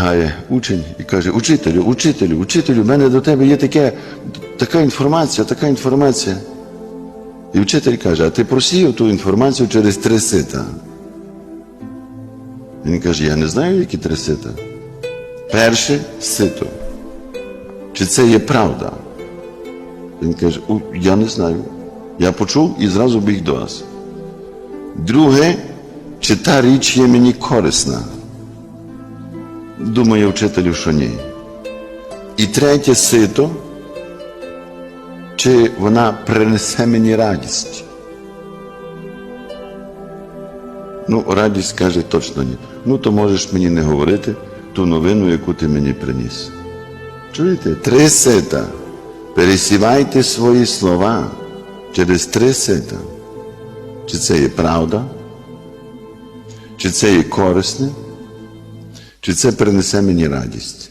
підбігає учень і каже: Учителю, учителю, учителю, в мене до тебе є таке, така інформація, така інформація. І вчитель каже, а ти просіяв ту інформацію через три сита. Він каже, я не знаю, які три сита. Перше сито. Чи це є правда? Він каже, я не знаю. Я почув і зразу біг до вас. Друге, чи та річ є мені корисна? Думає вчителю, що ні. І третє сито, чи вона принесе мені радість? Ну, радість каже точно ні. Ну, то можеш мені не говорити ту новину, яку ти мені приніс. Чуєте? Три сита. Пересівайте свої слова через три сита. Чи це є правда? Чи це є корисне? Чи це принесе мені радість?